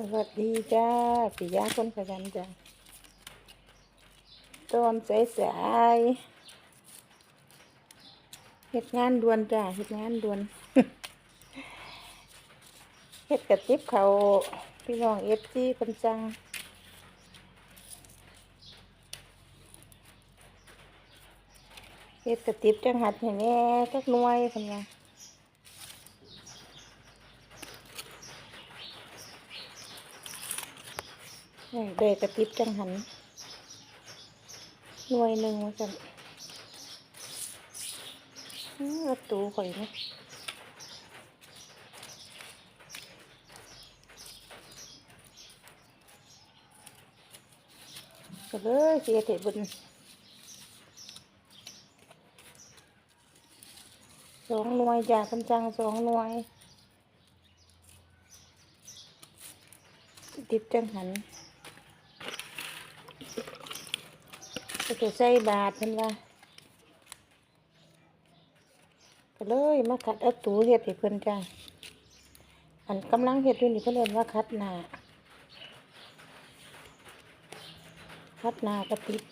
สวัสดีจ้าปิยะคนขยันจ้าตอนสายสายเฮ็ดงานด่วนจ้าเฮ็ดงานด่วนเฮ็ดกระติบเขาพี่น้องเอฟซีคนจังเฮ็ดกระติบจังหัดให้แหน่จักหน่วยเพิ่น ว่านี่เดกระติบจังหัน หน่วยหนึ่งมาสั่นประตูข่อยนะก็เลยเสียเถบุญสองหน่วยจากกันจังสองหน่วย ติบจังหัน ก็จะใส่บาทเพิ่นว่าก็เลยมาขัดเอาตูเฮ็ดให้เพิ่นจ้าอันกำลังเฮ็ดอยู่นี่เพิ่นเอิ้นว่าคัดหนาคัดหนากระติบ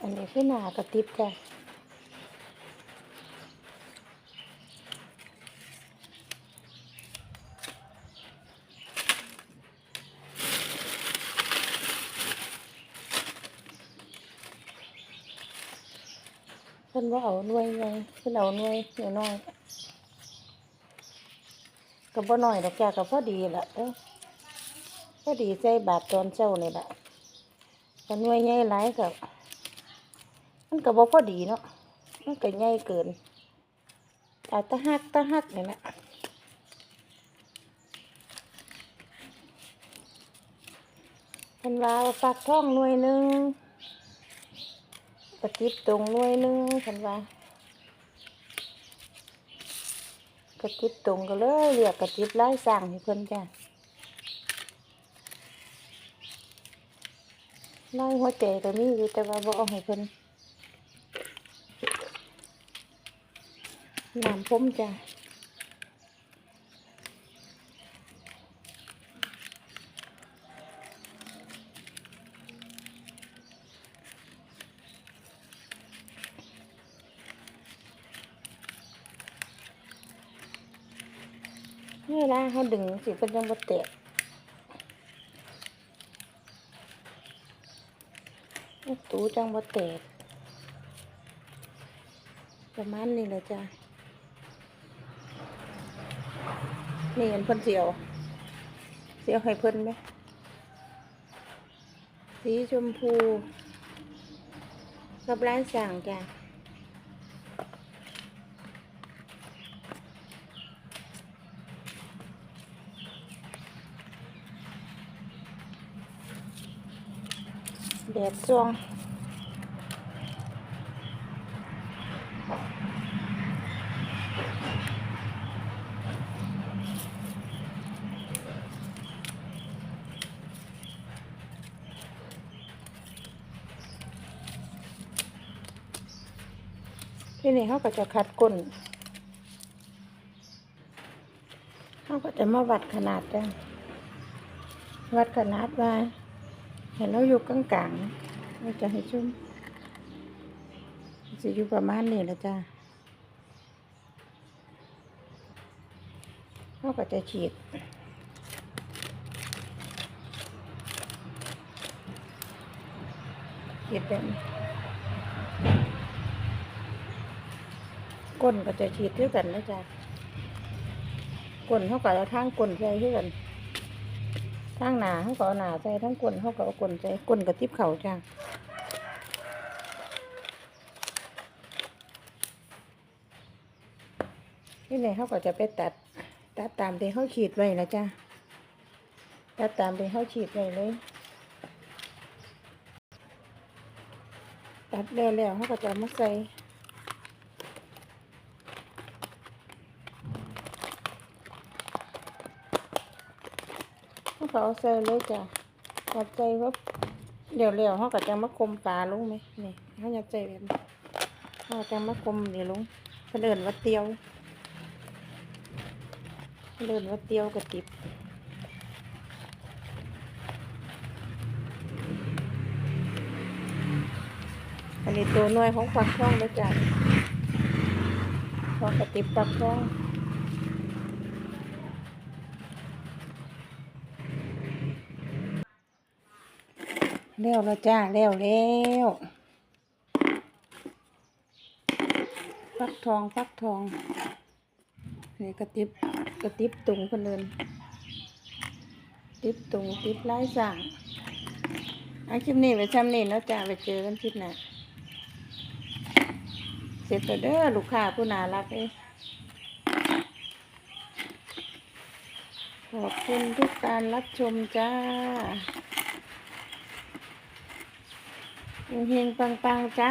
อันนี้คือหนากระติบจ้ะ เพิ่นว่าเอาหน่วยไงเพิ่นเอาหน่วยน้อยก็บ่น้อยดอกจ้าก็พอดีละเด้อพอดีใส่บาทตอนเช้านี่ละก็หน่วยใหญ่หลายก็มันก็บ่พอดีเนาะมันก็ใหญ่เกินเอาตะหักตะหักนี่แหละเพิ่นว่าเอาฟักทองหน่วยหนึง กระติบตรงหน่วยหนึงฉันว่ากระติบตรงก็เลยเรียกกระติบไล่สั่งให้เพิ่นจ้ะไล่หัวใจก็มีอยู่แต่ว่าบ่เอาให้เพิ่นน้ำผมจ้ะ นี่ละเขาดึงสิเพิ่นยังบ่แตกตูจังบ่แตกประมาณนี้แหละจ้ะนี่เห็นเพิ่นเสียว เสียวให้เพิ่นไหมสีชมพู กับลายสั่งจ้ะ แดดซองที่นี่เขาก็จะคัดก้นเขาก็จะมาวัดขนาดจ้ะวัดขนาดว่า เห็นเราอยู่กลางๆเราจะให้ชุ่มจะอยู่ประมาณนี้ละจ้าเราก็จะฉีดฉีดแบบนี้ก้นก็จะฉีดด้วยกันนะจ้าก้นเขาก็จะทางก้นใส่ด้วยกัน ทางหนาเขาก็เอหนาใส่ทั้งกลนเขาก็เอากลนใส่กลนกับทิพเขาจ้าที่ไหนเขาก็จะไปตัด ตัดตามที่เขาขีดไว้นะจ้าตัดตามที่เขาขีดไว้เลย ตัดแล้วแล้วเขาก็จะมาใส่ เขาก็เอาใส่เลยจ้ะตัดใจว่าเดี๋ยวแล้วเขาก็จะมาคมปลาลงไหมนี่เขาอยากใจแบบนี้เขาเอาจังมะกลมนี่ลุงเพิ่นเอิ้นว่าเตียวเพิ่นเอิ้นว่าเตียวกระติบอันนี้ตัวน่วยของฝักทองแล้วจ้ะทองกระติบฝักทอง แล้วแล้วจ้าแล้วแล้วฟักทองฟักทองนี่กระติบกระติบตุงคนเดินติบตุงติบไร้สั่งอันคลิปนี้ไปทำนี่แล้วจ้าไปเจอกันคลิปหน้าเสร็จแล้วเด้อลูกค้าผู้น่ารักเอ้ยขอบคุณทุกการรับชมจ้า เฮงๆปังๆจ้า